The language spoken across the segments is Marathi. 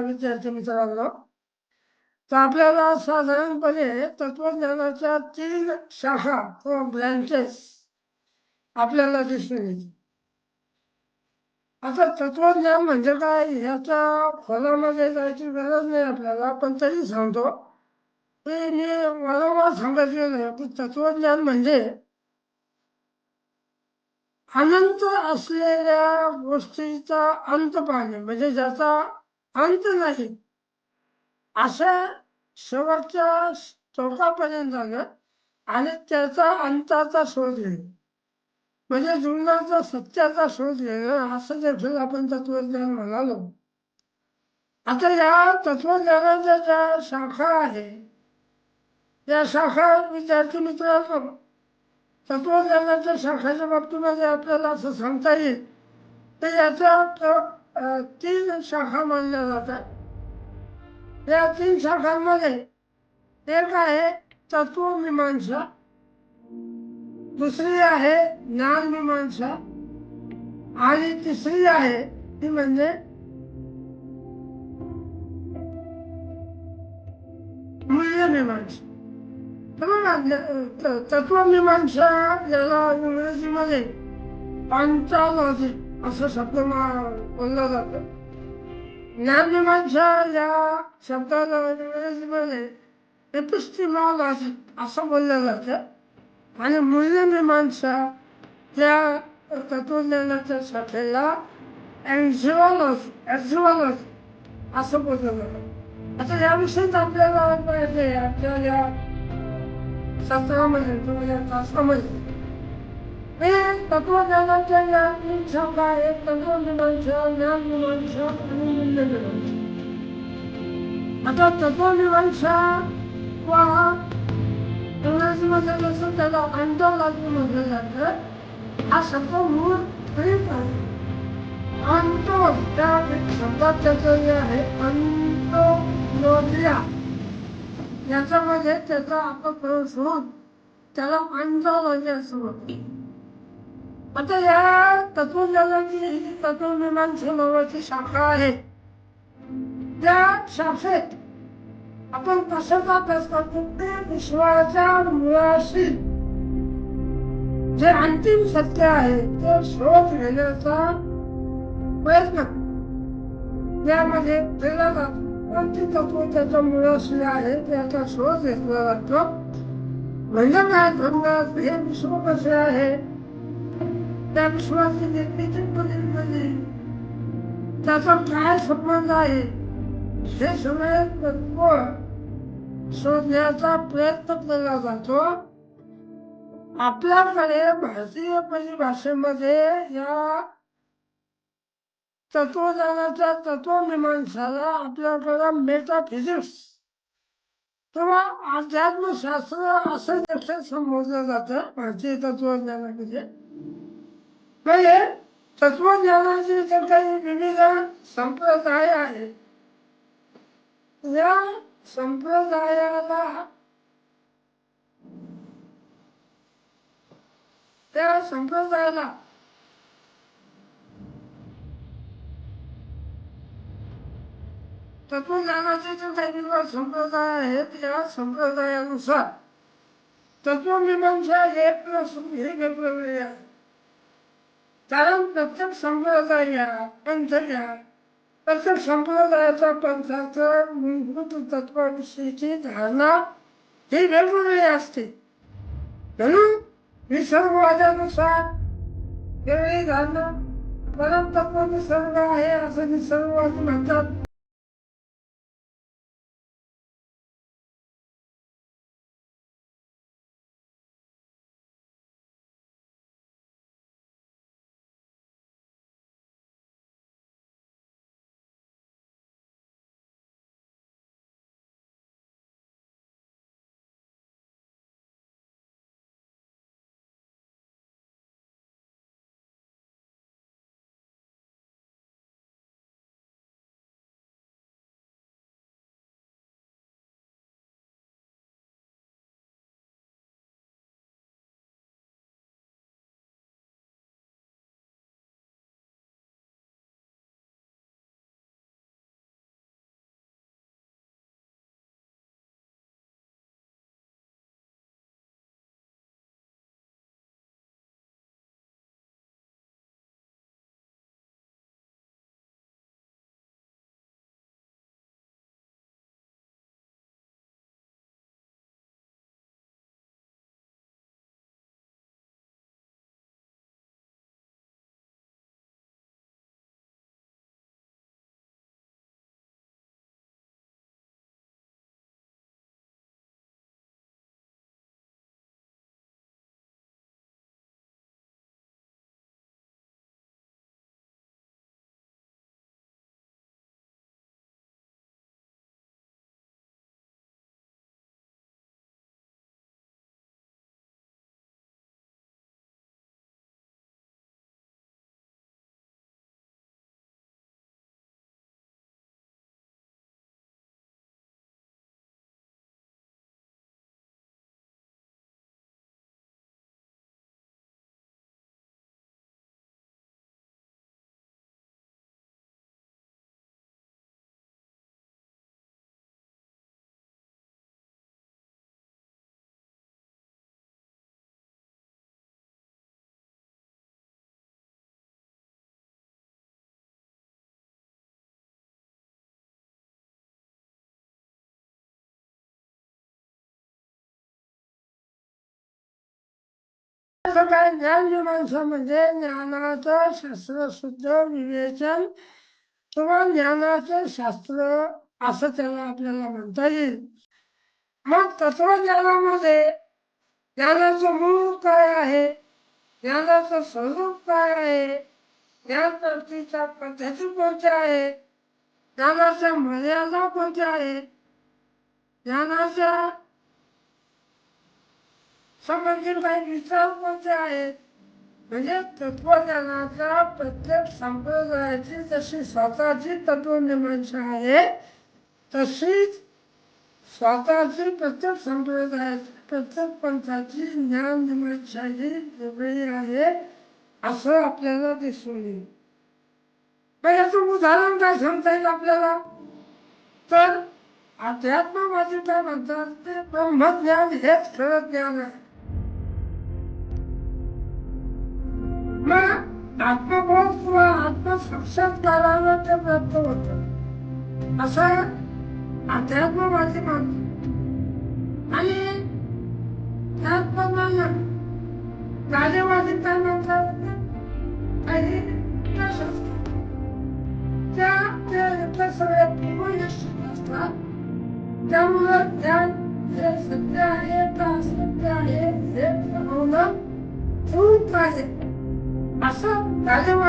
विद्यार्थी लागलो तर आपल्याला साधारणपणे तत्वज्ञानाच्या तीन शाखा किंवा ब्रँचेस आपल्याला दिसून येते आता तत्वज्ञान म्हणजे काय? ह्याच्या खोलामध्ये जायची गरज नाही आपल्याला पण तरी सांगतो. की मी वारंवार सांगत गेलो की तत्वज्ञान म्हणजे अनंत असलेल्या गोष्टीचा अंत पाहणे म्हणजे ज्याचा अंत नाही. अशा शेवटच्या चौकापर्यंत आलं आणि त्याचा अंताचा शोध घेणे. म्हणजे जीवनाचा सत्याचा शोध घेणं असं देखील आपण तत्वज्ञान म्हणालो. आता या तत्वज्ञानाच्या ज्या शाखा आहे या शाखा विद्यार्थी मित्रांनो तत्वज्ञानाच्या शाखाच्या बाबतीमध्ये आपल्याला असं सांगता येईल. तर याचा तीन शाखा मानल्या जातात या तीन शाखांमध्ये एक आहे तत्वमीमांसा दुसरी आहे ज्ञानमीमांसा आणि तिसरी आहे ती म्हणजे मूल्यमीमांसा तत्वमीमांसा याला इंग्रजीमध्ये पांचालॉजी असं शब्द बोलला जातो. ज्ञानमीमांसा या शब्दाला इंग्रजीमध्ये एपिस्टिमॉलॉजी असं बोललं जातं. आणि मूल्यमीमांसा त्या तत्वज्ञानाच्या शाखेला ॲन्झिओलॉजी ॲझिओलॉजी असं बोललं जातं. आता याविषयीच आपल्याला माहिती आहे आपल्या या सत्रामध्ये किंवा या तासामध्ये हे तत्वज्ञानाच्या या तीन शाखा आहेत तत्वमीमांसा ज्ञानमीमांसा आणि मूल्यमीमांसा आता तत्वमीमांसा वा इंग्रजीमध्ये जसं त्याला अंतोलॉजी म्हटलं जातं हा शब्द मूळ आहे अंतो त्याचं जे आहे अंतोलोजिया याच्यामध्ये त्याचा अपप्रवेश होऊन त्याला अंतोलॉजी असं म्हणतो आता या तत्वज्ञानाची तत्वमीमांसा नावाची शाखा आहे. त्या शाखेत आपण कशाचा अभ्यास करतो ते विश्वाच्या मुळाशी जे अंतिम सत्य आहे ते शोध घेण्याचा प्रयत्न. यामध्ये केला जातो कोणती तत्व त्याच्या मुळाशी आहे त्याचा शोध घेतला जातो म्हणजे काय? समजा हे विश्व कसे आहे? त्या विश्वाची निर्मिती म्हणजे त्याचा काय संबंध आहे हे सगळे तत्व शोधण्याचा प्रयत्न केला जातो आपल्याकडे भारतीय परिभाषेमध्ये या तत्वज्ञानाच्या तत्वमीमांसाला आपल्याकडे मेटाफिजिक्स किंवा अध्यात्मशास्त्र असं देखील संबोधलं जातं भारतीय तत्वज्ञानामध्ये म्हणजे तत्वज्ञानाचे तर काही विविध संप्रदाय आहेत या संप्रदायाला त्या संप्रदायाला तत्वज्ञानाचे जे काही विविध संप्रदाय आहेत या संप्रदायानुसार तत्वमीमांसा एक नसून हे वेगवेगळे आहे कारण प्रत्येक संप्रदाय घ्या पंथ घ्या प्रत्येक संप्रदायाचा पंथाचा मूलभूत तत्वाविषयीची धारणा ही वेगवेगळी असते. म्हणून निसर्गवादानुसार वेगळी धारणा परमतत्व निसर्ग आहे असं निसर्गवादी म्हणतात. कसं काय ज्ञानमीमांसा म्हणजे विवेचन किंवा ज्ञानाचं शास्त्र असं त्याला आपल्याला म्हणता येईल मग तत्वज्ञानामध्ये ज्ञानाचं मूळ काय आहे? ज्ञानाचं स्वरूप काय आहे? ज्ञान प्राप्तीच्या पद्धती कोणत्या आहे? ज्ञानाच्या मर्यादा कोणत्या आहे? ज्ञानाच्या संबंधित काही विचार कोणते आहेत म्हणजे तत्वज्ञानाचा प्रत्येक संप्रदायाची जशी स्वतःची तत्वमीमांसा आहे तशीच स्वतःची प्रत्येक संप्रदायाची प्रत्येक पंथाची ज्ञान मीमांसा ही वेगळी आहे असं आपल्याला दिसून येईल. मग याचं उदाहरण काय सांगता येईल आपल्याला? तर अध्यात्मवादी काय म्हणतात? ते ब्रह्मज्ञान हेच खरं ज्ञान आहे. मग आत्मबोध किंवा आत्मसाक्षात्काराला ते प्राप्त होत. असं अध्यात्मवादी मानतो आणि त्यात पण काय म्हणतात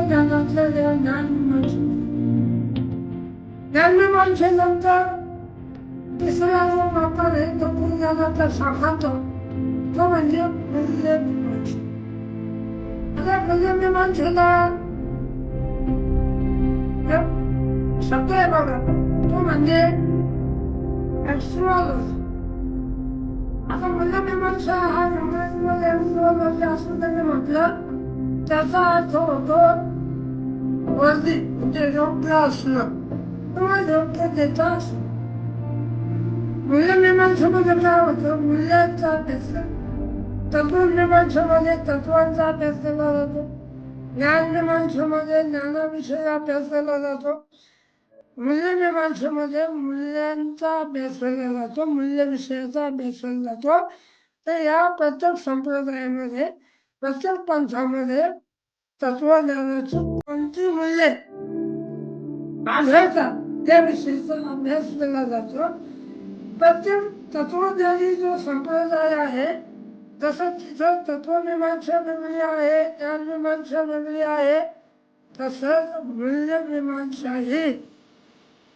तत्वज्ञानातल्या तिसरा जो प्रकार आहे तो म्हणजे आता मूल्यमीमांसेला शब्द आहे बघा तो म्हणजे आता हा असं त्यांनी म्हटलं त्याचा अर्थ होतो वरती म्हणजे योग्य असणं किंवा योग्य देता असणं मूल्यमीमांसेमध्ये काय होतं मूल्यांचा अभ्यास तत्वमीमांसेमध्ये तत्वांचा अभ्यास केला जातो ज्ञानमीमांसेमध्ये ज्ञानाविषयी अभ्यास केला जातो मूल्यमीमांसेमध्ये मूल्यांचा अभ्यास केला जातो मूल्यविषयाचा अभ्यास केला जातो तर या प्रत्येक संप्रदायामध्ये प्रत्येक पंथामध्ये तत्वज्ञानाची कोणती म्हणजे? मूल्ये आढळतात त्याविषयीचा अभ्यास केला जातो. प्रत्येक तत्वज्ञानी जो संप्रदाय आहे जसं तिथं तत्वमीमांसा वेगळी आहे ज्ञानमीमांसा वेगळी आहे तसंच मूल्यमीमांसाही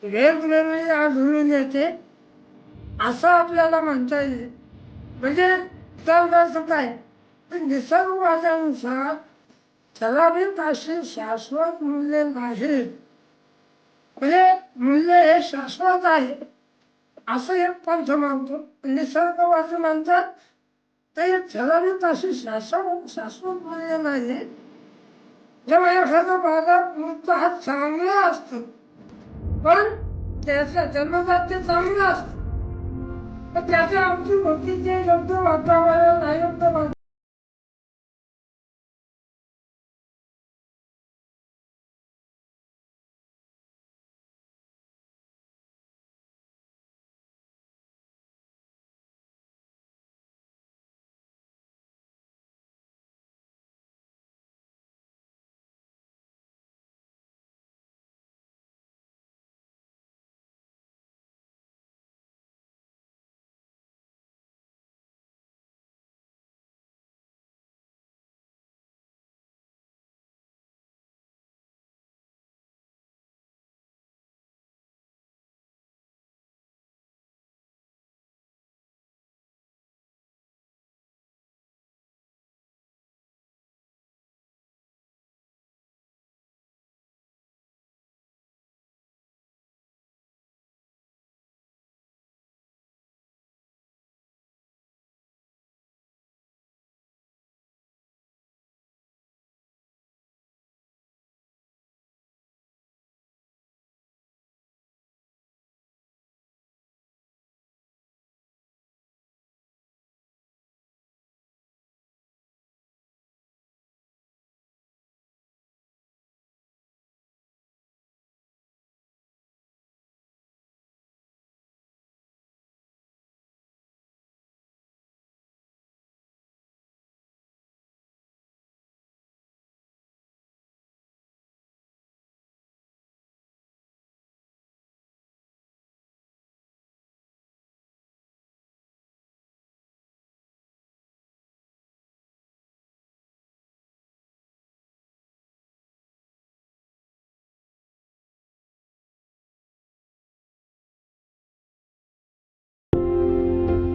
वेगवेगळी आढळून येते. असं आपल्याला म्हणता येईल. म्हणजे तर काय निसर्गवादानुसार ठराविक अशी शाश्वत मूल्य नाही म्हणजे मूल्य हे शाश्वत आहे. असं एक पंथ मानतो. निसर्गवादी म्हणतात ते ठराविक असे शाश्वत शाश्वत मूल्य नाही जेव्हा एखादा बालक मृत हा चांगला असतो पण त्याचा जन्मजात ते चांगलं असतं. त्याच्या आमची भक्तीचे योग्य वातावरण अयोग्य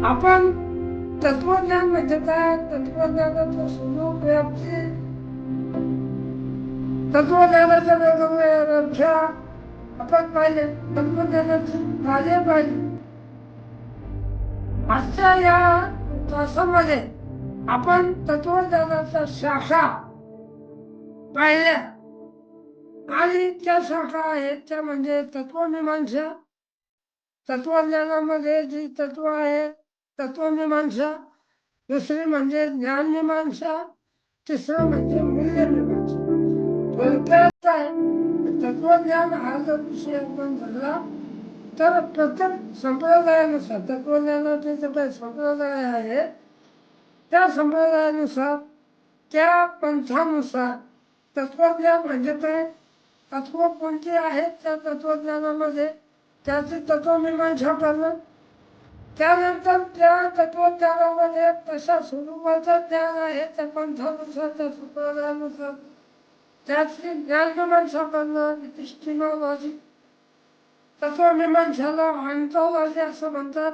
आपण तत्वज्ञान म्हणजे काय? तत्वज्ञानाचं स्वरूप व्याप्ती. तत्वज्ञानाच्या वेगवेगळ्या व्याख्या आपण पाहिले. तत्वज्ञानाचे कार्य पाहिले. आजच्या या तासामध्ये आपण तत्वज्ञानाच्या शाखा पाहिल्या. आणि त्या शाखा आहेत त्या म्हणजे तत्वमीमांसा. तत्वज्ञानामध्ये जी तत्व आहे तत्वमीमांसा दुसरी म्हणजे ज्ञानमीमांसा तिसरं म्हणजे मूल्यमीमांसा थोडक्यात काय तत्वज्ञान हा जर विषय आपण धरला तर प्रत्येक संप्रदायानुसार तत्वज्ञानाचे जे काही संप्रदाय आहे त्या संप्रदायानुसार त्या पंथानुसार तत्वज्ञान म्हणजे काय? तत्व कोणती आहेत त्या तत्वज्ञानामध्ये? त्याची तत्वमीमांसा करणं त्यानंतर त्या तत्वज्ञानामध्ये कशा स्वरूपाचं ज्ञान आहे त्या पंथानुसार त्या संप्रदायानुसार त्यातली ज्ञानमीमांसा करणं इपिस्टिमॉलॉजी तत्वमीमांसाला अंतवादी असं म्हणतात.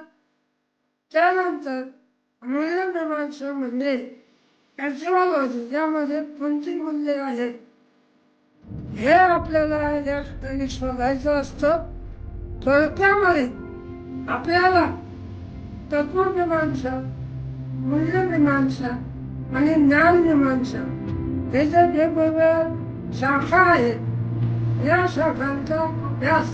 त्यानंतर मूल्यमीमांसा म्हणजे ॲक्च्युअलॉजी यामध्ये कोणती मूल्ये आहेत? हे आपल्याला या ठिकाणी शोधायचं असतं. थोडक्यामध्ये आपल्याला तत्वमीमांसा मूल्यमीमांसा आणि ज्ञानमीमांसा हे जे वेगवेगळ्या शाखा आहेत या शाखांचा अभ्यास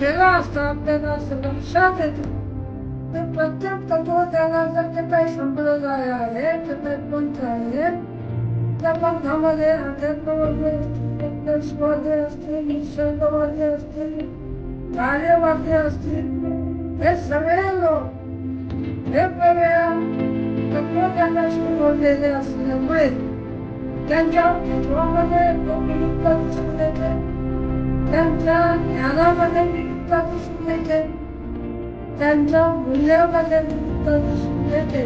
केला असता आपल्याला असं लक्षात येतं तर प्रत्येक तत्वज्ञानाचा जे काही संप्रदाय आहे ते काही पंथ आहे त्या पंथामध्ये अध्यात्मवादी असतील स्वादी असतील निसर्गवादी असतील कार्यवादी असतील हे सगळे लोक वेगवेगळ्या तत्वज्ञानाशी जोडलेले असल्यामुळे त्यांच्या तत्वामध्ये विविधता दिसून येते त्यांच्या ज्ञानामध्ये विविधता दिसून येते त्यांच्या मूल्यामध्ये विविधता दिसून येते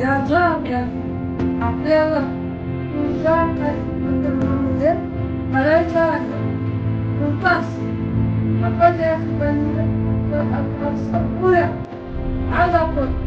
याचा अभ्यास आपल्याला पुढच्या काही प्रकरणामध्ये करायचा आहे उपास आपण या ठिकाणी